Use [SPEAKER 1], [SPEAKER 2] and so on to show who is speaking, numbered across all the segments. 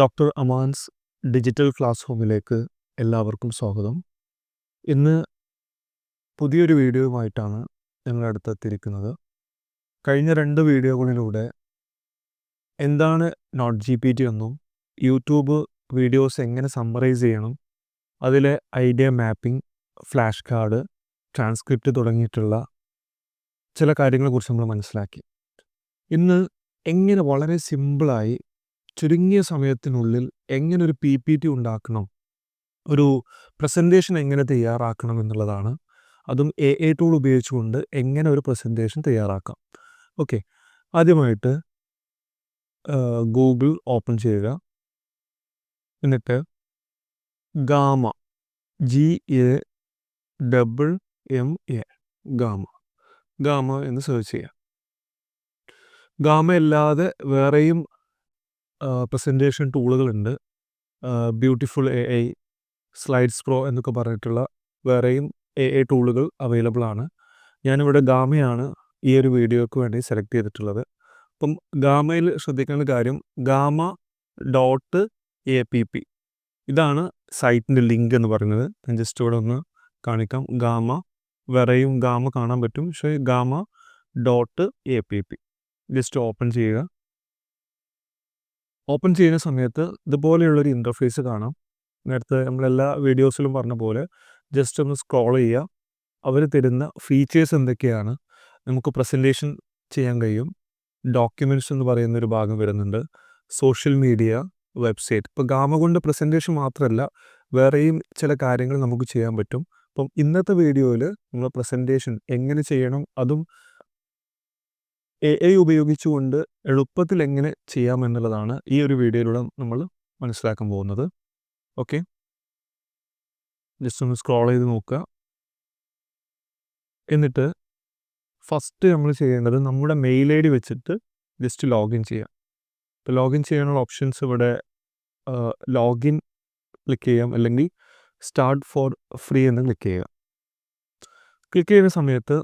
[SPEAKER 1] Doctor Aman's digital class റൂമിലേക്ക് എല്ലാവർക്കും സ്വാഗതം. ഇന്ന് പുതിയൊരു വീഡിയോയുമായിട്ടാണ് ഞങ്ങളുടെ അടുത്ത് എത്തിയിരിക്കുന്നത്. കഴിഞ്ഞ രണ്ട് വീഡിയോകളിലൂടെ എന്താണ് നോട്ട് ജി പി ടി എന്നും യൂട്യൂബ് വീഡിയോസ് എങ്ങനെ സമ്മറൈസ് ചെയ്യണം അതിലെ idea mapping flash card transcript തുടങ്ങിയിട്ടുള്ള ചില കാര്യങ്ങളെക്കുറിച്ച് നമ്മൾ മനസ്സിലാക്കി. ഇന്ന് എങ്ങനെ വളരെ സിമ്പിളായി ചുരുങ്ങിയ സമയത്തിനുള്ളിൽ എങ്ങനെ ഒരു പി പി ടി ഉണ്ടാക്കണം? ഒരു പ്രസന്റേഷൻ എങ്ങനെ തയ്യാറാക്കണം എന്നുള്ളതാണ്. അതും എ എ ടൂൾ ഉപയോഗിച്ചുകൊണ്ട് എങ്ങനെ ഒരു പ്രസന്റേഷൻ തയ്യാറാക്കാം. ഓക്കെ ആദ്യമായിട്ട് ഗൂഗിൾ ഓപ്പൺ ചെയ്യുക. എന്നിട്ട് Gamma. G A double M A Gamma. Gamma എന്ന് സെർച്ച് ചെയ്യുക. ഗാമ അല്ലാതെ വേറെയും presentation ടൂളുകളുണ്ട് beautiful A I slides pro എന്നൊക്കെ പറഞ്ഞിട്ടുള്ള വേറെയും എ ഐ ടൂളുകൾ അവൈലബിൾ ആണ്. ഞാനിവിടെ ഗാമയാണ് ഈ ഒരു വീഡിയോയ്ക്ക് വേണ്ടി സെലക്ട് ചെയ്തിട്ടുള്ളത്. അപ്പം ഗാമയിൽ ശ്രദ്ധിക്കേണ്ട കാര്യം Gamma dot A P P ഇതാണ് സൈറ്റിന്റെ ലിങ്ക് എന്ന് പറയുന്നത്. ഞാൻ ജസ്റ്റ് ഇവിടെ ഒന്ന് കാണിക്കാം. ഗാമ വേറെയും ഗാമ കാണാൻ പറ്റും. പക്ഷേ Gamma dot A P P just open ചെയ്യുക. ഓപ്പൺ ചെയ്യുന്ന സമയത്ത് ഇതുപോലെയുള്ളൊരു ഇന്റർഫേസ് കാണാം. നേരത്തെ നമ്മളെല്ലാ വീഡിയോസിലും പറഞ്ഞ പോലെ ജസ്റ്റ് ഒന്ന് സ്ക്രോൾ ചെയ്യുക അവർ തരുന്ന ഫീച്ചേഴ്സ് എന്തൊക്കെയാണ്? നമുക്ക് പ്രസന്റേഷൻ ചെയ്യാൻ കഴിയും. ഡോക്യുമെന്റ്സ് എന്ന് പറയുന്ന ഒരു ഭാഗം വരുന്നുണ്ട്. സോഷ്യൽ മീഡിയ വെബ്സൈറ്റ് ഇപ്പോൾ ഗാമ കൊണ്ട് പ്രസന്റേഷൻ മാത്രമല്ല വേറെയും ചില കാര്യങ്ങൾ നമുക്ക് ചെയ്യാൻ പറ്റും. അപ്പം ഇന്നത്തെ വീഡിയോയിൽ നമ്മൾ പ്രസന്റേഷൻ എങ്ങനെ ചെയ്യണം അതും എ ഐ ഉപയോഗിച്ചുകൊണ്ട് എളുപ്പത്തിൽ എങ്ങനെ ചെയ്യാം എന്നുള്ളതാണ് ഈ ഒരു വീഡിയോയിലൂടെ നമ്മൾ മനസ്സിലാക്കാൻ പോകുന്നത്. ഓക്കെ. ജസ്റ്റ് ഒന്ന് സ്ക്രോൾ ചെയ്ത് നോക്കുക. എന്നിട്ട് ഫസ്റ്റ് നമ്മൾ ചെയ്യേണ്ടത് നമ്മുടെ മെയിൽ ഐ ഡി വെച്ചിട്ട് ജസ്റ്റ് ലോഗിൻ ചെയ്യാം ഇപ്പോൾ ലോഗിൻ ചെയ്യാനുള്ള ഓപ്ഷൻസ് ഇവിടെ ലോഗിൻ ക്ലിക്ക് ചെയ്യാം. അല്ലെങ്കിൽ സ്റ്റാർട്ട് ഫോർ ഫ്രീ എന്ന് ക്ലിക്ക് ചെയ്യുക. ക്ലിക്ക് ചെയ്യുന്ന സമയത്ത്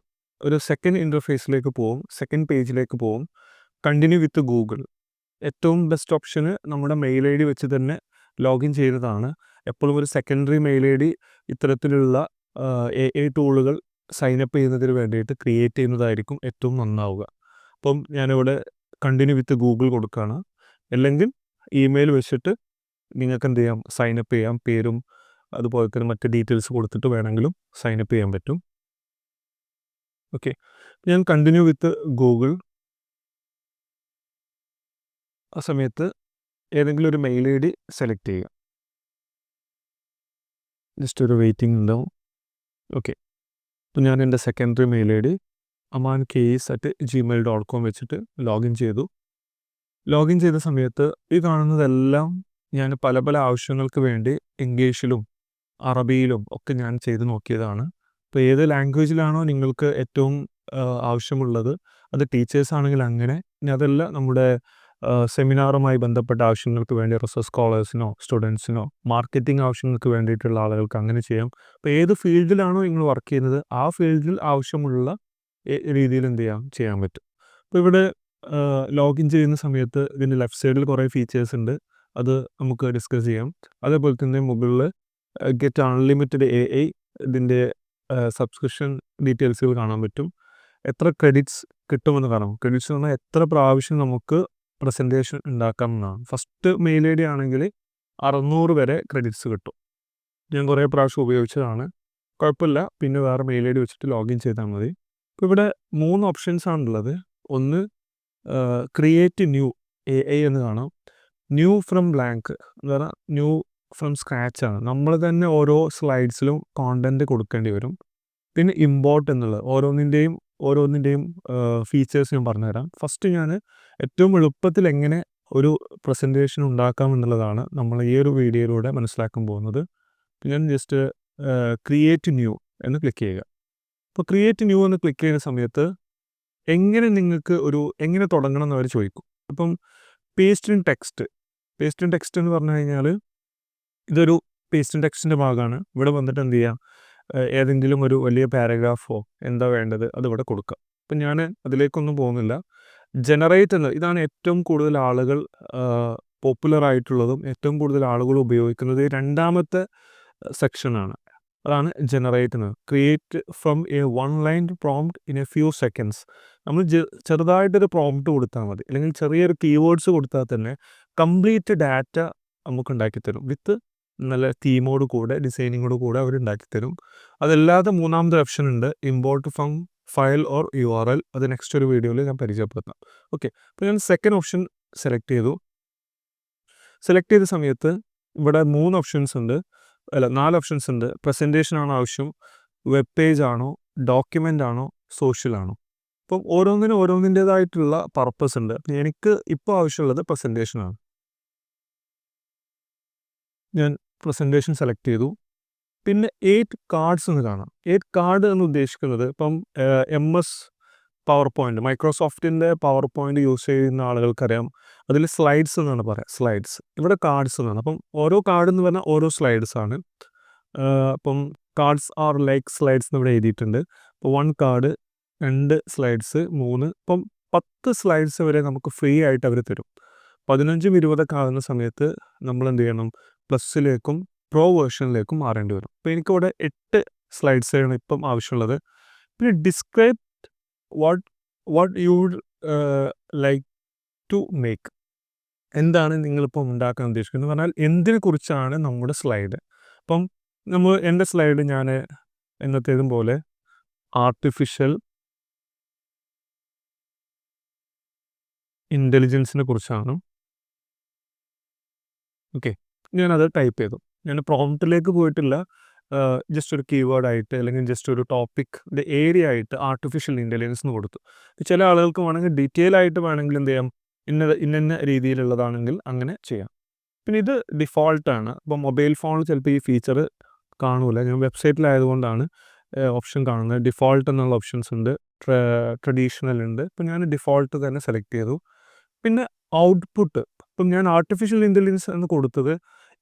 [SPEAKER 1] ഒരു സെക്കൻഡ് ഇന്റർഫേസിലേക്ക് പോവും സെക്കൻഡ് പേജിലേക്ക് പോവും. കണ്ടിന്യൂ വിത്ത് ഗൂഗിൾ ഏറ്റവും ബെസ്റ്റ് ഓപ്ഷന് നമ്മുടെ മെയിൽ ഐ ഡി വെച്ച് തന്നെ ലോഗിൻ ചെയ്യുന്നതാണ്. എപ്പോഴും ഒരു സെക്കൻഡറി മെയിൽ ഐ ഡി ഇത്തരത്തിലുള്ള എ ഐ ടൂളുകൾ സൈനപ്പ് ചെയ്യുന്നതിന് വേണ്ടിയിട്ട് ക്രിയേറ്റ് ചെയ്യുന്നതായിരിക്കും ഏറ്റവും നന്നാവുക. അപ്പം ഞാനിവിടെ കണ്ടിന്യൂ വിത്ത് ഗൂഗിൾ കൊടുക്കുകയാണ്. അല്ലെങ്കിൽ ഇമെയിൽ വെച്ചിട്ട് നിങ്ങൾക്ക് എന്ത് ചെയ്യാം? സൈനപ്പ് ചെയ്യാം. പേരും അതുപോലെ തന്നെ മറ്റ് ഡീറ്റെയിൽസ് കൊടുത്തിട്ട് വേണമെങ്കിലും സൈനപ്പ് ചെയ്യാൻ പറ്റും. ഓക്കെ ഞാൻ കണ്ടിന്യൂ വിത്ത് ഗൂഗിൾ ആ സമയത്ത് ഏതെങ്കിലും ഒരു മെയിൽ ഐ ഡി സെലക്ട് ചെയ്യുക. ജസ്റ്റ് ഒരു വെയിറ്റിംഗ് ഉണ്ടാവും. ഓക്കെ അപ്പോൾ ഞാൻ എന്റെ secondary mail I D Aman case at Gmail dot com വെച്ചിട്ട് ലോഗിൻ ചെയ്തു. ലോഗിൻ ചെയ്ത സമയത്ത് ഈ കാണുന്നതെല്ലാം ഞാൻ പല പല ആവശ്യങ്ങൾക്ക് വേണ്ടി ഇംഗ്ലീഷിലും അറബിയിലും ഒക്കെ ഞാൻ ചെയ്ത് നോക്കിയതാണ്. ഇപ്പോൾ ഏത് ലാംഗ്വേജിലാണോ നിങ്ങൾക്ക് ഏറ്റവും ആവശ്യമുള്ളത് അത് ടീച്ചേഴ്സ് ആണെങ്കിൽ അങ്ങനെ. ഇനി അതല്ല നമ്മുടെ സെമിനാറുമായി ബന്ധപ്പെട്ട ആവശ്യങ്ങൾക്ക് വേണ്ടി റിസർച്ച് സ്കോളേഴ്സിനോ സ്റ്റുഡൻസിനോ മാർക്കറ്റിംഗ് ആവശ്യങ്ങൾക്ക് വേണ്ടിയിട്ടുള്ള ആളുകൾക്ക് അങ്ങനെ ചെയ്യാം. അപ്പോൾ ഏത് ഫീൽഡിലാണോ നിങ്ങൾ വർക്ക് ചെയ്യുന്നത് ആ ഫീൽഡിൽ ആവശ്യമുള്ള രീതിയിൽ എന്ത് ചെയ്യാം ചെയ്യാൻ പറ്റും. അപ്പോൾ ഇവിടെ ലോഗിൻ ചെയ്യുന്ന സമയത്ത് ഇതിന്റെ ലെഫ്റ്റ് സൈഡിൽ കുറേ ഫീച്ചേഴ്സ് ഉണ്ട് അത് നമുക്ക് ഡിസ്കസ് ചെയ്യാം. അതേപോലെ തന്നെ മുകളിൽ ഗെറ്റ് അൺലിമിറ്റഡ് എ ഐ ഇതിന്റെ സബ്സ്ക്രിപ്ഷൻ ഡീറ്റെയിൽസുകൾ കാണാൻ പറ്റും. എത്ര ക്രെഡിറ്റ്സ് കിട്ടുമെന്ന് കാണാം. ക്രെഡിറ്റ്സ് പറഞ്ഞാൽ എത്ര പ്രാവശ്യം നമുക്ക് പ്രസന്റേഷൻ ഉണ്ടാക്കാം എന്നാണ്. ഫസ്റ്റ് മെയിൽ ഐ ഡി ആണെങ്കിൽ അറുന്നൂറ് വരെ ക്രെഡിറ്റ്സ് കിട്ടും. ഞാൻ കുറേ പ്രാവശ്യം ഉപയോഗിച്ചതാണ്. കുഴപ്പമില്ല. പിന്നെ വേറെ മെയിൽ ഐ ഡി വെച്ചിട്ട് ലോഗിൻ ചെയ്താൽ മതി. ഇപ്പോൾ ഇവിടെ മൂന്ന് ഓപ്ഷൻസ് ആണുള്ളത് ഒന്ന് ക്രിയേറ്റ് ന്യൂ എ ഐ എന്ന് കാണാം. ന്യൂ ഫ്രം ബ്ലാങ്ക് എന്ന് പറഞ്ഞാൽ ന്യൂ ഫ്രം സ്ക്രാച്ചാണ് നമ്മൾ തന്നെ ഓരോ സ്ലൈഡ്സിലും കോണ്ടന്റ് കൊടുക്കേണ്ടി വരും. പിന്നെ ഇമ്പോർട്ട് എന്നുള്ളത് ഓരോന്നിന്റെയും ഓരോന്നിന്റെയും ഫീച്ചേഴ്സ് ഞാൻ പറഞ്ഞുതരാം. ഫസ്റ്റ് ഞാൻ ഏറ്റവും എളുപ്പത്തിൽ എങ്ങനെ ഒരു പ്രസന്റേഷൻ ഉണ്ടാക്കാം എന്നുള്ളതാണ് നമ്മൾ ഈ ഒരു വീഡിയോയിലൂടെ മനസ്സിലാക്കാൻ പോകുന്നത്. ഞാൻ ജസ്റ്റ് ക്രിയേറ്റ് ന്യൂ എന്ന് ക്ലിക്ക് ചെയ്യുക. അപ്പോൾ ക്രിയേറ്റ് ന്യൂ എന്ന് ക്ലിക്ക് ചെയ്യുന്ന സമയത്ത് എങ്ങനെ നിങ്ങൾക്ക് ഒരു എങ്ങനെ തുടങ്ങണം എന്ന് അവർ ചോദിക്കും. അപ്പം paste in text paste in text എന്ന് പറഞ്ഞു കഴിഞ്ഞാൽ ഇതൊരു പേസ്റ്റ് ടെക്സ്റ്റിന്റെ ഭാഗമാണ്. ഇവിടെ വന്നിട്ട് എന്ത് ചെയ്യാം? ഏതെങ്കിലും ഒരു വലിയ പാരഗ്രാഫോ എന്താ വേണ്ടത് അതിവിടെ കൊടുക്കുക അപ്പം ഞാൻ അതിലേക്കൊന്നും പോകുന്നില്ല. ജനറേറ്റ് എന്ന് ഇതാണ് ഏറ്റവും കൂടുതൽ ആളുകൾ പോപ്പുലർ ആയിട്ടുള്ളതും ഏറ്റവും കൂടുതൽ ആളുകൾ ഉപയോഗിക്കുന്നത് രണ്ടാമത്തെ സെക്ഷനാണ് അതാണ് ജനറേറ്റ് എന്ന്. Create from a one line prompt in a few seconds നമ്മൾ ചെറുതായിട്ടൊരു പ്രോംപ്റ്റ് കൊടുത്താൽ മതി. അല്ലെങ്കിൽ ചെറിയൊരു കീവേഡ്സ് കൊടുത്താൽ തന്നെ കംപ്ലീറ്റ് ഡാറ്റ നമുക്ക് ഉണ്ടാക്കി തരും വിത്ത് നല്ല തീമോട് കൂടെ ഡിസൈനിങ്ങോട് കൂടെ അവർ ഉണ്ടാക്കി തരും. അതല്ലാതെ മൂന്നാമത്തെ ഓപ്ഷൻ ഉണ്ട് import from file or U R L അത് നെക്സ്റ്റ് ഒരു വീഡിയോയിൽ ഞാൻ പരിചയപ്പെടുത്താം. ഓക്കെ അപ്പോൾ ഞാൻ സെക്കൻഡ് ഓപ്ഷൻ സെലക്ട് ചെയ്തു. സെലക്ട് ചെയ്ത സമയത്ത് ഇവിടെ മൂന്ന് ഓപ്ഷൻസ് ഉണ്ട്. അല്ല നാല് ഓപ്ഷൻസ് ഉണ്ട്. പ്രസന്റേഷൻ ആണോ ആവശ്യം വെബ് പേജ് ആണോ ഡോക്യുമെന്റ് ആണോ സോഷ്യൽ ആണോ. അപ്പം ഓരോന്നിനും ഓരോന്നിന്റേതായിട്ടുള്ള പർപ്പസ് ഉണ്ട്. എനിക്ക് ഇപ്പോൾ ആവശ്യമുള്ളത് പ്രസന്റേഷൻ ആണ്. ഞാൻ പ്രസന്റേഷൻ സെലക്ട് ചെയ്തു. പിന്നെ എയ്റ്റ് കാർഡ്സ് എന്ന് കാണാം. എയ്റ്റ് കാർഡ് എന്ന് ഉദ്ദേശിക്കുന്നത് ഇപ്പം എം എസ് പവർ പോയിന്റ് മൈക്രോസോഫ്റ്റിന്റെ പവർ പോയിന്റ് യൂസ് ചെയ്യുന്ന ആളുകൾക്കറിയാം. അതിൽ സ്ലൈഡ്സ് എന്നാണ് പറയുക സ്ലൈഡ്സ് ഇവിടെ കാർഡ്സ് എന്നാണ്. അപ്പം ഓരോ കാർഡ് എന്ന് പറഞ്ഞാൽ ഓരോ സ്ലൈഡ്സ് ആണ്. അപ്പം കാർഡ്സ് ആർ ലൈക്ക് സ്ലൈഡ്സ് എന്ന് ഇവിടെ എഴുതിയിട്ടുണ്ട്. അപ്പോൾ വൺ കാർഡ് രണ്ട് സ്ലൈഡ്സ് മൂന്ന് ഇപ്പം പത്ത് സ്ലൈഡ്സ് വരെ നമുക്ക് ഫ്രീ ആയിട്ട് അവർ തരും. പതിനഞ്ചും ഇരുപതൊക്കെ ആകുന്ന സമയത്ത് നമ്മൾ എന്ത് ചെയ്യണം? പ്ലസ്സിലേക്കും പ്രോ വേർഷനിലേക്കും മാറേണ്ടി വരും. അപ്പോൾ എനിക്കിവിടെ എട്ട് സ്ലൈഡ്സ് സ്ലൈഡ്സാണ് ഇപ്പം ആവശ്യമുള്ളത്. പിന്നെ describe what what you would like to make എന്താണ് നിങ്ങളിപ്പം ഉണ്ടാക്കാൻ ഉദ്ദേശിക്കുന്നത്? പറഞ്ഞാൽ എന്തിനെ കുറിച്ചാണ് നമ്മുടെ സ്ലൈഡ്? അപ്പം നമ്മൾ എന്റെ സ്ലൈഡ് ഞാൻ എന്നത്തേതും പോലെ ആർട്ടിഫിഷ്യൽ ഇന്റലിജൻസിനെ കുറിച്ചാണ്. ഓക്കെ ഞാനത് ടൈപ്പ് ചെയ്തു. ഞാൻ പ്രോംപ്റ്റിലേക്ക് പോയിട്ടില്ല. ജസ്റ്റ് ഒരു കീവേഡ് ആയിട്ട് അല്ലെങ്കിൽ ജസ്റ്റ് ഒരു ടോപ്പിക്കിന്റെ ഏരിയ ആയിട്ട് ആർട്ടിഫിഷ്യൽ ഇന്റലിജൻസ് എന്ന് കൊടുത്തു. ചില ആളുകൾക്ക് വേണമെങ്കിൽ ഡീറ്റെയിൽ ആയിട്ട് വേണമെങ്കിൽ എന്ത് ചെയ്യാം? ഇന്ന ഇന്ന രീതിയിലുള്ളതാണെങ്കിൽ അങ്ങനെ ചെയ്യാം. പിന്നെ ഇത് ഡിഫോൾട്ടാണ് അപ്പോൾ മൊബൈൽ ഫോണിൽ ചിലപ്പോൾ ഈ ഫീച്ചർ കാണൂല. ഞാൻ വെബ്സൈറ്റിലായതുകൊണ്ടാണ് ഓപ്ഷൻ കാണുന്നത്. ഡിഫോൾട്ട് എന്നുള്ള ഓപ്ഷൻസ് ഉണ്ട്. ട്രഡീഷണൽ ഉണ്ട്. ഇപ്പം ഞാൻ ഡിഫോൾട്ട് തന്നെ സെലക്ട് ചെയ്തു. പിന്നെ ഔട്ട്പുട്ട് ഇപ്പം ഞാൻ ആർട്ടിഫിഷ്യൽ ഇന്റലിജൻസ് എന്ന് കൊടുത്തത്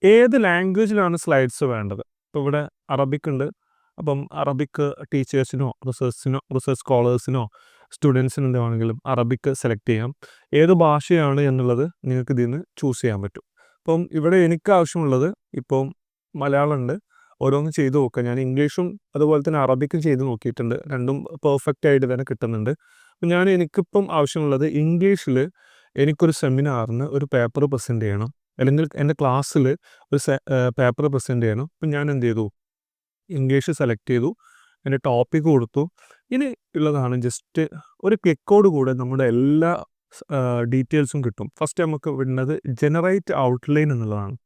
[SPEAKER 1] ഏത് ലാംഗ്വേജിലാണ് സ്ലൈഡ്സ് വേണ്ടത്? ഇപ്പോൾ ഇവിടെ അറബിക് ഉണ്ട് അപ്പം അറബിക് ടീച്ചേഴ്സിനോ റിസേഴ്സിനോ റിസർച്ച് സ്കോളേഴ്സിനോ സ്റ്റുഡൻസിനോ എന്താണെങ്കിലും അറബിക് സെലക്ട് ചെയ്യാം. ഏത് ഭാഷയാണ് എന്നുള്ളത് നിങ്ങൾക്ക് ഇതിൽ നിന്ന് ചൂസ് ചെയ്യാൻ പറ്റും. അപ്പം ഇവിടെ എനിക്ക് ആവശ്യമുള്ളത് ഇപ്പം മലയാളം ഉണ്ട് ഓരോന്ന് ചെയ്ത് നോക്കുക ഞാൻ ഇംഗ്ലീഷും അതുപോലെ തന്നെ അറബിക്കും ചെയ്ത് നോക്കിയിട്ടുണ്ട്. രണ്ടും പെർഫെക്റ്റ് ആയിട്ട് തന്നെ കിട്ടുന്നുണ്ട്. ഞാൻ എനിക്കിപ്പം ആവശ്യമുള്ളത് ഇംഗ്ലീഷിൽ എനിക്കൊരു സെമിനാറിന് ഒരു പേപ്പർ പ്രസന്റ് ചെയ്യണം. അല്ലെങ്കിൽ എന്റെ ക്ലാസ്സിൽ ഒരു പേപ്പർ പ്രസന്റ് ചെയ്യണം. അപ്പം ഞാൻ എന്ത് ചെയ്തു? ഇംഗ്ലീഷ് സെലക്ട് ചെയ്തു. എന്റെ ടോപ്പിക് കൊടുത്തു. ഇനി ഉള്ളതാണ് ജസ്റ്റ് ഒരു ക്ലിക്കോട് കൂടെ നമ്മുടെ എല്ലാ ഡീറ്റെയിൽസും കിട്ടും. ഫസ്റ്റ് നമുക്ക് വിടുന്നത് ജനറേറ്റ് ഔട്ട്ലൈൻ എന്നുള്ളതാണ്.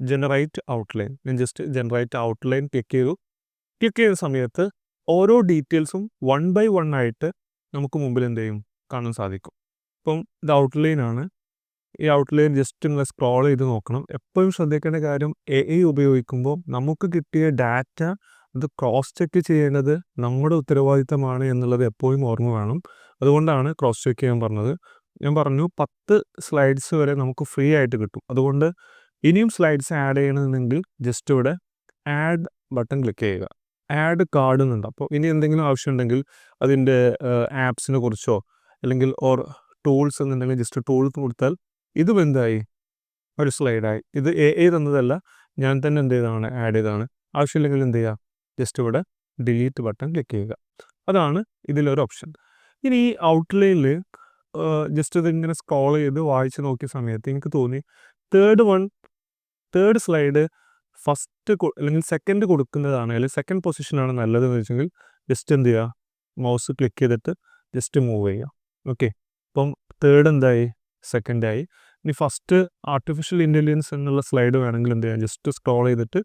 [SPEAKER 1] Generate outline. ഞാൻ ജസ്റ്റ് ജനറേറ്റ് ഔട്ട്ലൈൻ ക്ലിക്ക് ചെയ്തു. ക്ലിക്ക് ചെയ്യുന്ന സമയത്ത് ഓരോ ഡീറ്റെയിൽസും വൺ ബൈ വൺ ആയിട്ട് നമുക്ക് മുമ്പിൽ എന്ത് ചെയ്യും? കാണാൻ സാധിക്കും. ഇപ്പം ഇത് ഔട്ട്ലൈൻ ആണ്. ഈ ഔട്ട്ലൈൻ ജസ്റ്റ് ഒന്ന് സ്ക്രോൾ ചെയ്ത് നോക്കണം. എപ്പോഴും ശ്രദ്ധിക്കേണ്ട കാര്യം എ ഐ ഉപയോഗിക്കുമ്പോൾ നമുക്ക് കിട്ടിയ ഡാറ്റ അത് ക്രോസ് ചെക്ക് ചെയ്യേണ്ടത് നമ്മുടെ ഉത്തരവാദിത്തമാണ് എന്നുള്ളത് എപ്പോഴും ഓർമ്മ വേണം. അതുകൊണ്ടാണ് ക്രോസ് ചെക്ക് ചെയ്യാൻ പറഞ്ഞത്. ഞാൻ പറഞ്ഞു പത്ത് സ്ലൈഡ്സ് വരെ നമുക്ക് ഫ്രീ ആയിട്ട് കിട്ടും. അതുകൊണ്ട് ഇനിയും സ്ലൈഡ്സ് ആഡ് ചെയ്യണമെന്നുണ്ടെങ്കിൽ ജസ്റ്റ് ഇവിടെ ആഡ് ബട്ടൺ ക്ലിക്ക് ചെയ്യുക. ആഡ് കാർഡ് എന്നുണ്ട് അപ്പോൾ ഇനി എന്തെങ്കിലും ആവശ്യമുണ്ടെങ്കിൽ അതിന്റെ ആപ്സിനെ കുറിച്ചോ അല്ലെങ്കിൽ ഓർ ടൂൾസ് എന്നുണ്ടെങ്കിൽ ജസ്റ്റ് ടൂൾസ് കൊടുത്താൽ ഇതും എന്തായി ഒരു സ്ലൈഡായി. ഇത് എ എ തന്നതല്ല. ഞാൻ തന്നെ എന്ത് ചെയ്തതാണ്? ആഡ് ചെയ്തതാണ്. ആവശ്യമില്ലെങ്കിൽ എന്ത് ചെയ്യുക ജസ്റ്റ് ഇവിടെ ഡിലീറ്റ് ബട്ടൺ ക്ലിക്ക് ചെയ്യുക. അതാണ് ഇതിലൊരു ഓപ്ഷൻ ഇനി ഈ ഔട്ട്ലൈനിൽ ജസ്റ്റ് ഇതിങ്ങനെ സ്ക്രോൾ ചെയ്ത് വായിച്ച് നോക്കിയ സമയത്ത് എനിക്ക് തോന്നി third one third slide first അല്ലെങ്കിൽ സെക്കൻഡ് കൊടുക്കുന്നതാണ് അല്ലെങ്കിൽ സെക്കൻഡ് പൊസിഷനാണ് നല്ലതെന്ന് വെച്ചെങ്കിൽ ജസ്റ്റ് എന്ത് ചെയ്യുക മൗസ് ക്ലിക്ക് ചെയ്തിട്ട് ജസ്റ്റ് മൂവ് ചെയ്യുക ഓക്കെ അപ്പം തേർഡ് എന്തായി? സെക്കൻഡായി ഇനി ഫസ്റ്റ് ആർട്ടിഫിഷ്യൽ ഇന്റലിജൻസ് എന്നുള്ള സ്ലൈഡ് വേണമെങ്കിൽ എന്ത് ചെയ്യാം? ജസ്റ്റ് സ്ക്രോൾ ചെയ്തിട്ട്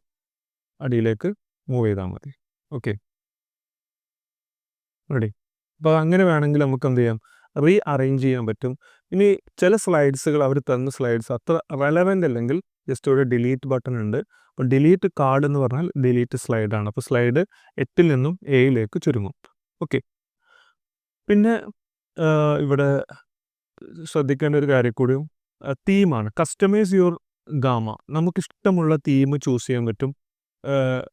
[SPEAKER 1] അടിയിലേക്ക് മൂവ് ചെയ്താൽ മതി. ഓക്കെ റെഡി അപ്പോൾ അങ്ങനെ വേണമെങ്കിൽ നമുക്ക് എന്ത് ചെയ്യാം? റീ അറേഞ്ച് ചെയ്യാൻ പറ്റും. ഇനി ചില സ്ലൈഡ്സുകൾ അവർ തന്ന സ്ലൈഡ്സ് അത്ര റെലവന്റ് അല്ലെങ്കിൽ ജസ്റ്റ് ഒരു ഡിലീറ്റ് ബട്ടൺ ഉണ്ട്. അപ്പോൾ ഡിലീറ്റ് കാർഡ് എന്ന് പറഞ്ഞാൽ ഡിലീറ്റ് സ്ലൈഡാണ് അപ്പോൾ സ്ലൈഡ് എട്ടിൽ നിന്നും എയിലേക്ക് ചുരുങ്ങും. ഓക്കെ പിന്നെ ഇവിടെ ശ്രദ്ധിക്കേണ്ട ഒരു കാര്യം കൂടിയും തീമാണ്. Customise your Gamma. നമുക്കിഷ്ടമുള്ള തീം ചൂസ് ചെയ്യാൻ പറ്റും.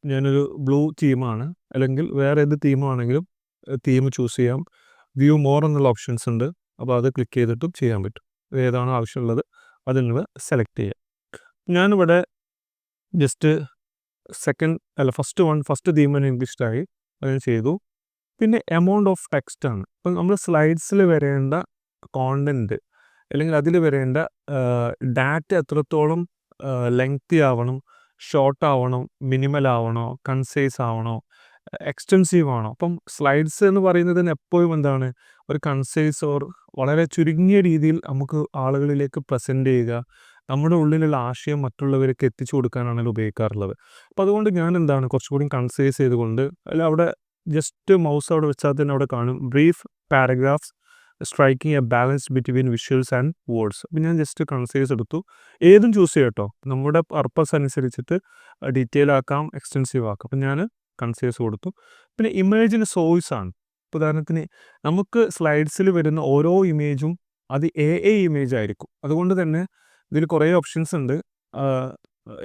[SPEAKER 1] ഞാനൊരു ബ്ലൂ തീമാണ്. അല്ലെങ്കിൽ വേറെ ഏത് തീമാണെങ്കിലും തീം ചൂസ് ചെയ്യാം. വ്യൂ മോർ എന്നുള്ള ഓപ്ഷൻസ് ഉണ്ട്. അപ്പോൾ അത് ക്ലിക്ക് ചെയ്തിട്ടും ചെയ്യാൻ പറ്റും. ഏതാണോ ആവശ്യമുള്ളത് അത് നിങ്ങൾ സെലക്ട് ചെയ്യാം. ഞാനിവിടെ ജസ്റ്റ് സെക്കൻഡ് അല്ല ഫസ്റ്റ് വൺ ഫസ്റ്റ് തീം തന്നെ ഇഷ്ടമായി. അത് ഞാൻ ചെയ്തു. പിന്നെ എമൗണ്ട് ഓഫ് ടെക്സ്റ്റ് ആണ്. ഇപ്പം നമ്മൾ സ്ലൈഡ്സിൽ വരേണ്ട കോണ്ടന്റ് അല്ലെങ്കിൽ അതിൽ വരേണ്ട ഡാറ്റ എത്രത്തോളം ലെങ്തി ആവണം ഷോർട്ട് ആവണം മിനിമൽ ആവണോ കൺസൈസ് ആവണോ എക്സ്റ്റെൻസീവ് ആണോ? അപ്പം സ്ലൈഡ്സ് എന്ന് പറയുന്നതിന് എപ്പോഴും എന്താണ് ഒരു കൺസൈസ് ഓർ വളരെ ചുരുങ്ങിയ രീതിയിൽ നമുക്ക് ആളുകളിലേക്ക് പ്രസന്റ് ചെയ്യുക നമ്മുടെ ഉള്ളിലുള്ള ആശയം മറ്റുള്ളവർക്ക് എത്തിച്ചു കൊടുക്കാനാണ് ഉപയോഗിക്കാറുള്ളത്. അപ്പോൾ അതുകൊണ്ട് ഞാൻ എന്താണ് കുറച്ചുകൂടി കൺസൈസ് ചെയ്തുകൊണ്ട് അല്ല അവിടെ ജസ്റ്റ് മൗസ് അവിടെ വെച്ചാൽ തന്നെ അവിടെ കാണും. Brief paragraphs striking a balance between visuals and words അപ്പം ഞാൻ ജസ്റ്റ് കൺസൈസ് എടുത്തു. ഏതും ചൂസ് ചെയ്യാം കേട്ടോ നമ്മുടെ പർപ്പസ് അനുസരിച്ചിട്ട് ഡീറ്റെയിൽ ആക്കാം എക്സ്റ്റെൻസീവ് ആക്കാം. അപ്പം ഞാൻ കൺസൈസ് കൊടുത്തു. പിന്നെ ഇമേജിന് സോഴ്സ് ആണ്. ഉദാഹരണത്തിന് നമുക്ക് സ്ലൈഡ്സിൽ വരുന്ന ഓരോ ഇമേജും അത് എ എ ഇമേജ് ആയിരിക്കും. അതുകൊണ്ട് തന്നെ ഇതിൽ കുറേ ഓപ്ഷൻസ് ഉണ്ട്.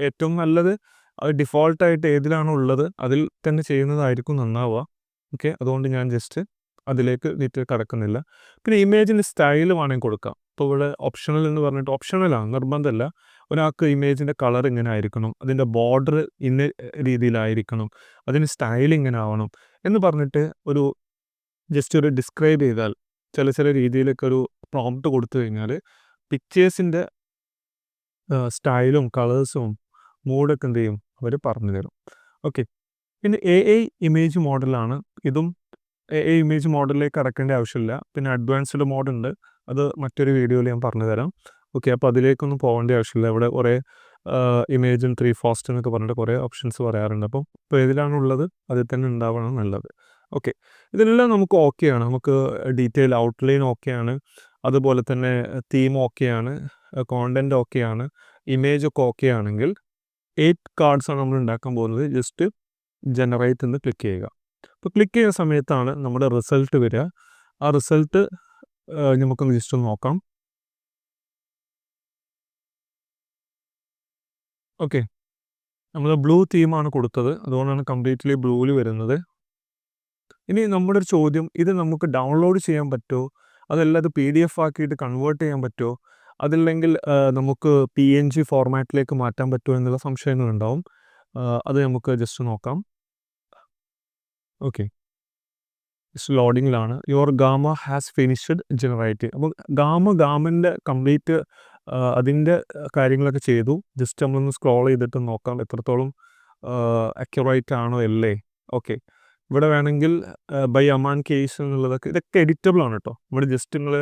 [SPEAKER 1] ഏറ്റവും നല്ലത് അത് ഡിഫോൾട്ടായിട്ട് ഏതിലാണോ ഉള്ളത് അതിൽ തന്നെ ചെയ്യുന്നതായിരിക്കും നന്നാവുക. ഓക്കെ അതുകൊണ്ട് ഞാൻ ജസ്റ്റ് അതിലേക്ക് നീറ്റ് കടക്കുന്നില്ല. പിന്നെ ഇമേജിന് സ്റ്റൈൽ വേണമെങ്കിൽ കൊടുക്കാം. ഇപ്പോൾ ഇവിടെ ഓപ്ഷണൽ എന്ന് പറഞ്ഞിട്ട് ഓപ്ഷണലാണ് നിർബന്ധമല്ല ഒരാൾക്ക് ഇമേജിന്റെ കളർ ഇങ്ങനെ ആയിരിക്കണം അതിന്റെ ബോർഡർ ഇന്ന രീതിയിലായിരിക്കണം അതിന് സ്റ്റൈൽ ഇങ്ങനെ ആവണം എന്ന് പറഞ്ഞിട്ട് ഒരു ജസ്റ്റ് ഒരു ഡിസ്ക്രൈബ് ചെയ്താൽ ചില ചില രീതിയിലൊക്കെ ഒരു പ്രോംപ്റ്റ് കൊടുത്തു കഴിഞ്ഞാൽ പിക്ചേഴ്സിന്റെ സ്റ്റൈലും കളേഴ്സും മൂഡൊക്കെ എന്ത് ചെയ്യും? അവർ പറഞ്ഞു തരും ഓക്കെ പിന്നെ എ ഐ ഇമേജ് മോഡലാണ് ഇതും ഐ ഇമേജ് മോഡലിലേക്ക് കടക്കേണ്ട ആവശ്യമില്ല. പിന്നെ അഡ്വാൻസ്ഡ് മോഡ് ഉണ്ട് അത് മറ്റൊരു വീഡിയോയിൽ ഞാൻ പറഞ്ഞു തരാം ഓക്കെ അപ്പോൾ അതിലേക്കൊന്നും പോകേണ്ട ആവശ്യമില്ല. ഇവിടെ കുറേ ഇമേജും ത്രീ ഫാസ്റ്റ് എന്നൊക്കെ പറഞ്ഞിട്ട് കുറേ ഓപ്ഷൻസ് പറയാറുണ്ട്. അപ്പം ഇപ്പോൾ ഏതിലാണുള്ളത്? അതിൽ തന്നെ ഉണ്ടാവണം നല്ലത് ഓക്കെ ഇതിനെല്ലാം നമുക്ക് ഓക്കെയാണ് നമുക്ക് ഡീറ്റെയിൽ ഔട്ട്ലൈൻ ഓക്കെയാണ് അതുപോലെ തന്നെ തീം ഓക്കെയാണ് കോണ്ടന്റ് ഓക്കെയാണ് ഇമേജ് ഒക്കെ ഓക്കെ ആണെങ്കിൽ എയ്റ്റ് കാർഡ്സാണ് നമ്മൾ ഉണ്ടാക്കാൻ പോകുന്നത്. ജസ്റ്റ് ജനറേറ്റ് എന്ന് ക്ലിക്ക് ചെയ്യുക. അപ്പോൾ ക്ലിക്ക് ചെയ്യുന്ന സമയത്താണ് നമ്മുടെ റിസൾട്ട് വരിക. ആ റിസൾട്ട് നമുക്കൊന്ന് ജസ്റ്റ് ഒന്ന് നോക്കാം. ഓക്കെ. നമ്മൾ ബ്ലൂ തീമാണ് കൊടുത്തത്. അതുകൊണ്ടാണ് കംപ്ലീറ്റ്ലി ബ്ലൂവിൽ വരുന്നത്. ഇനി നമ്മുടെ ഒരു ചോദ്യം ഇത് നമുക്ക് ഡൗൺലോഡ് ചെയ്യാൻ പറ്റുമോ അതല്ല അത് പി ഡി എഫ് ആക്കിയിട്ട് കൺവേർട്ട് ചെയ്യാൻ പറ്റുമോ അതില്ലെങ്കിൽ നമുക്ക് പി എൻ ജി ഫോർമാറ്റിലേക്ക് മാറ്റാൻ പറ്റുമോ എന്നുള്ള സംശയങ്ങളുണ്ടാവും. അത് നമുക്ക് ജസ്റ്റ് നോക്കാം. Okay ലോഡിങ്ങിലാണ് your Gamma has finished generate അപ്പോൾ ഗാമ ഗാമന്റെ കംപ്ലീറ്റ് അതിന്റെ കാര്യങ്ങളൊക്കെ ചെയ്തു. ജസ്റ്റ് നമ്മളൊന്ന് സ്ക്രോൾ ചെയ്തിട്ട് നോക്കാം എത്രത്തോളം അക്യുറേറ്റ് ആണോ അല്ലേ? ഓക്കെ ഇവിടെ വേണമെങ്കിൽ ബൈ അമാൻ കേസ് എന്നുള്ളതൊക്കെ ഇതൊക്കെ എഡിറ്റബിൾ ആണ് കേട്ടോ ഇവിടെ ജസ്റ്റ് നിങ്ങൾ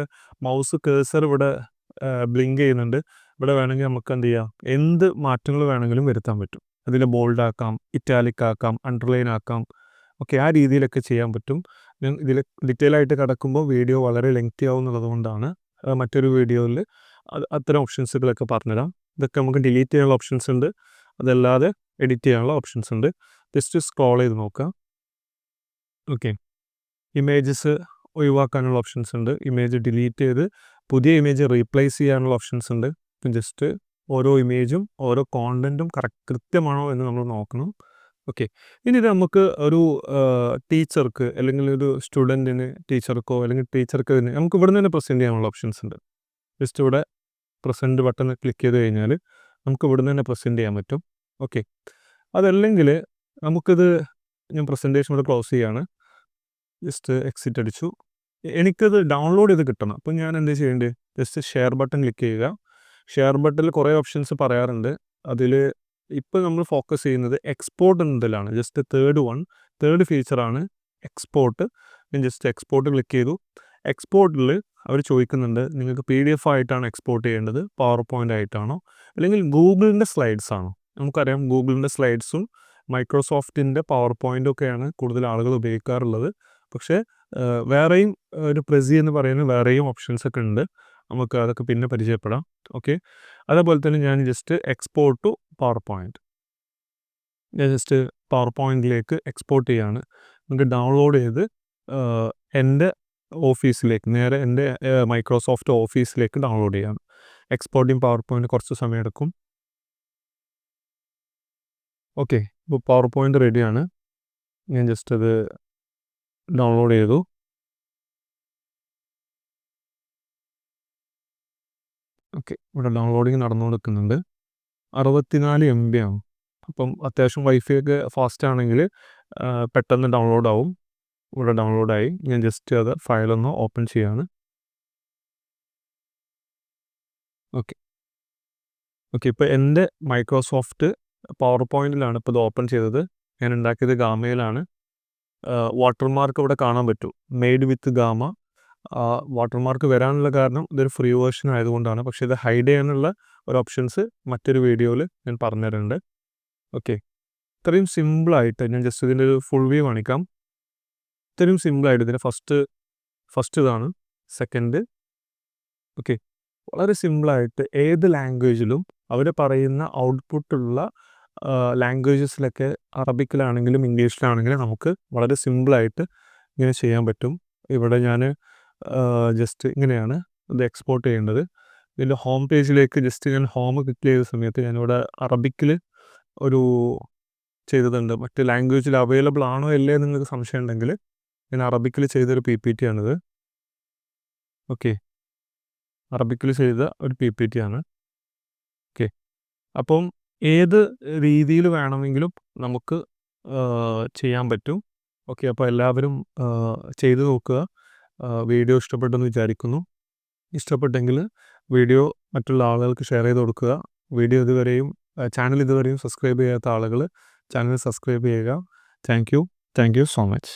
[SPEAKER 1] മൗസ് കേസർ ഇവിടെ ബ്ലിങ്ക് ചെയ്യുന്നുണ്ട്. ഇവിടെ വേണമെങ്കിൽ നമുക്ക് എന്ത് ചെയ്യാം? എന്ത് മാറ്റങ്ങൾ വേണമെങ്കിലും വരുത്താൻ പറ്റും. അതിൽ ബോൾഡ് ആക്കാം ഇറ്റാലിക് ആക്കാം അണ്ടർലൈൻ ആക്കാം ഓക്കെ ആ രീതിയിലൊക്കെ ചെയ്യാൻ പറ്റും. ഞാൻ ഇതിൽ ഡീറ്റെയിൽ ആയിട്ട് കിടക്കുമ്പോൾ വീഡിയോ വളരെ ലെങ്തി ആവും എന്നുള്ളത് കൊണ്ടാണ് മറ്റൊരു വീഡിയോയിൽ അത്തരം ഓപ്ഷൻസുകളൊക്കെ പറഞ്ഞുതരാം. ഇതൊക്കെ നമുക്ക് ഡിലീറ്റ് ചെയ്യാനുള്ള ഓപ്ഷൻസ് ഉണ്ട്. അതല്ലാതെ എഡിറ്റ് ചെയ്യാനുള്ള ഓപ്ഷൻസ് ഉണ്ട്. ജസ്റ്റ് സ്ക്രോൾ ചെയ്ത് നോക്കാം. ഓക്കെ ഇമേജസ് ഒഴിവാക്കാനുള്ള ഓപ്ഷൻസ് ഉണ്ട്. ഇമേജ് ഡിലീറ്റ് ചെയ്ത് പുതിയ ഇമേജ് റീപ്ലേസ് ചെയ്യാനുള്ള ഓപ്ഷൻസ് ഉണ്ട്. ജസ്റ്റ് ഓരോ ഇമേജും ഓരോ കോണ്ടന്റും കറക്റ്റ് കൃത്യമാണോ എന്ന് നമ്മൾ നോക്കണം. ഓക്കെ. ഇനി നമുക്ക് ഒരു ടീച്ചർക്ക് അല്ലെങ്കിൽ ഒരു സ്റ്റുഡന്റിന് ടീച്ചർക്കോ അല്ലെങ്കിൽ ടീച്ചർക്ക് തന്നെ നമുക്ക് ഇവിടെ തന്നെ പ്രസന്റ് ചെയ്യാനുള്ള ഓപ്ഷൻസ് ഉണ്ട്. ജസ്റ്റ് ഇവിടെ പ്രസന്റ് ബട്ടൺ ക്ലിക്ക് ചെയ്ത് കഴിഞ്ഞാൽ നമുക്ക് ഇവിടെ തന്നെ പ്രസന്റ് ചെയ്യാൻ പറ്റും. ഓക്കെ. അതല്ലെങ്കിൽ നമുക്കിത് ഞാൻ പ്രസന്റേഷൻ ഇവിടെ ക്ലോസ് ചെയ്യാണ്. ജസ്റ്റ് എക്സിറ്റ് അടിച്ചു. എനിക്കത് ഡൗൺലോഡ് ചെയ്ത് കിട്ടണം. അപ്പോൾ ഞാൻ എന്താ ചെയ്യേണ്ടത് ജസ്റ്റ് ഷെയർ ബട്ടൺ ക്ലിക്ക് ചെയ്യുക. ഷെയർ ബട്ടണിൽ കുറേ ഓപ്ഷൻസ് പറയാറുണ്ട്. അതിൽ ഇപ്പോൾ നമ്മൾ ഫോക്കസ് ചെയ്യുന്നത് എക്സ്പോർട്ട് എന്നതിലാണ്. ജസ്റ്റ് തേർഡ് വൺ തേർഡ് ഫീച്ചറാണ് എക്സ്പോർട്ട് ഞാൻ ജസ്റ്റ് എക്സ്പോർട്ട് ക്ലിക്ക് ചെയ്തു. എക്സ്പോർട്ടിൽ അവർ ചോദിക്കുന്നുണ്ട് നിങ്ങൾക്ക് പി ഡി എഫ് ആയിട്ടാണ് എക്സ്പോർട്ട് ചെയ്യേണ്ടത്? പവർ പോയിന്റ് ആയിട്ടാണോ? അല്ലെങ്കിൽ ഗൂഗിളിന്റെ സ്ലൈഡ്സ് ആണോ? നമുക്കറിയാം ഗൂഗിളിന്റെ സ്ലൈഡ്സും മൈക്രോസോഫ്റ്റിന്റെ പവർ പോയിന്റും ഒക്കെയാണ് കൂടുതൽ ആളുകൾ ഉപയോഗിക്കാറുള്ളത്. പക്ഷേ വേറെയും ഒരു പ്രസി എന്ന് പറയുന്ന വേറെയും ഓപ്ഷൻസ് ഒക്കെ ഉണ്ട്. നമുക്ക് അതൊക്കെ പിന്നെ പരിചയപ്പെടാം. ഓക്കെ? അതേപോലെ തന്നെ ഞാൻ just export to PowerPoint ഞാൻ ജസ്റ്റ് പവർ പോയിന്റിലേക്ക് എക്സ്പോർട്ട് ചെയ്യാണ്. നമുക്ക് ഡൗൺലോഡ് ചെയ്ത് എന്റെ ഓഫീസിലേക്ക് നേരെ എന്റെ മൈക്രോസോഫ്റ്റ് ഓഫീസിലേക്ക് ഡൗൺലോഡ് ചെയ്യാം. എക്സ്പോർട്ടിങ് പവർ പോയിന്റ് കുറച്ച് സമയം എടുക്കും ഓക്കെ ഇപ്പോൾ പവർ പോയിന്റ് റെഡിയാണ് ഞാൻ ജസ്റ്റ് അത് ഡൗൺലോഡ് ചെയ്തു. ഓക്കെ ഇവിടെ ഡൗൺലോഡിങ് നടന്നുകൊടുക്കുന്നുണ്ട് അറുപത്തിനാല് എം ബി ആണ്. അപ്പം അത്യാവശ്യം വൈഫൈ ഒക്കെ ഫാസ്റ്റ് ആണെങ്കിൽ പെട്ടെന്ന് ഡൗൺലോഡ് ആവും. ഇവിടെ ഡൗൺലോഡായി ഞാൻ ജസ്റ്റ് അത് ഫയലൊന്ന് ഓപ്പൺ ചെയ്യാണ്. ഓക്കെ ഓക്കെ ഇപ്പോൾ എന്റെ മൈക്രോസോഫ്റ്റ് പവർ പോയിന്റിലാണ് ഇപ്പോൾ ഇത് ഓപ്പൺ ചെയ്തത്. ഞാൻ ഉണ്ടാക്കിയത് ഗാമയിലാണ്. വാട്ടർമാർക്ക് ഇവിടെ കാണാൻ പറ്റും. Made with gamma. വാട്ടർമാർക്ക് വരാനുള്ള കാരണം ഇതൊരു ഫ്രീ വേർഷൻ ആയതുകൊണ്ടാണ്. പക്ഷേ ഇത് ഹൈഡ് ചെയ്യാനുള്ള ഒരു ഓപ്ഷൻസ് മറ്റൊരു വീഡിയോയിൽ ഞാൻ പറഞ്ഞുതരുന്നുണ്ട് ഓക്കെ ഇത്രയും സിമ്പിളായിട്ട് ഞാൻ ജസ്റ്റ് ഇതിന്റെ ഒരു ഫുൾ വ്യൂ കാണിക്കാം. ഇത്രയും സിമ്പിളായിട്ട് ഇതിന്റെ ഫസ്റ്റ് ഫസ്റ്റ് ഇതാണ്. സെക്കൻഡ് ഓക്കെ വളരെ സിമ്പിളായിട്ട് ഏത് ലാംഗ്വേജിലും അവർ പറയുന്ന ഔട്ട്പുട്ടുള്ള ലാംഗ്വേജസിലൊക്കെ അറബിക്കിലാണെങ്കിലും ഇംഗ്ലീഷിലാണെങ്കിലും നമുക്ക് വളരെ സിമ്പിളായിട്ട് ഇങ്ങനെ ചെയ്യാൻ പറ്റും. ഇവിടെ ഞാൻ ജസ്റ്റ് ഇങ്ങനെയാണ് ഇത് എക്സ്പോർട്ട് ചെയ്യേണ്ടത്. ഇതിന്റെ ഹോം പേജിലേക്ക് ജസ്റ്റ് ഞാൻ ഹോം ക്ലിക്ക് ചെയ്ത സമയത്ത് ഞാനിവിടെ അറബിക്കിൽ ഒരു ചെയ്തതുണ്ട്. മറ്റ് ലാംഗ്വേജിൽ അവൈലബിൾ ആണോ അല്ലേ നിങ്ങൾക്ക് സംശയം ഉണ്ടെങ്കിൽ ഞാൻ അറബിക്കിൽ ചെയ്തൊരു പി പി ടി ആണിത്. ഓക്കെ അറബിക്കിൽ ചെയ്ത ഒരു പി പി ടി ആണ്. ഓക്കെ അപ്പം ഏത് രീതിയിൽ വേണമെങ്കിലും നമുക്ക് ചെയ്യാൻ പറ്റും. ഓക്കെ അപ്പോൾ എല്ലാവരും ചെയ്തു നോക്കുക. വീഡിയോ ഇഷ്ടപ്പെട്ടെന്ന് വിചാരിക്കുന്നു. ഇഷ്ടപ്പെട്ടെങ്കിൽ വീഡിയോ മറ്റുള്ള ആളുകൾക്ക് ഷെയർ ചെയ്ത് കൊടുക്കുക. വീഡിയോ ഇതുവരെയും ചാനൽ ഇതുവരെയും സബ്സ്ക്രൈബ് ചെയ്യാത്ത ആളുകൾ ചാനൽ സബ്സ്ക്രൈബ് ചെയ്യുക. Thank you thank you so much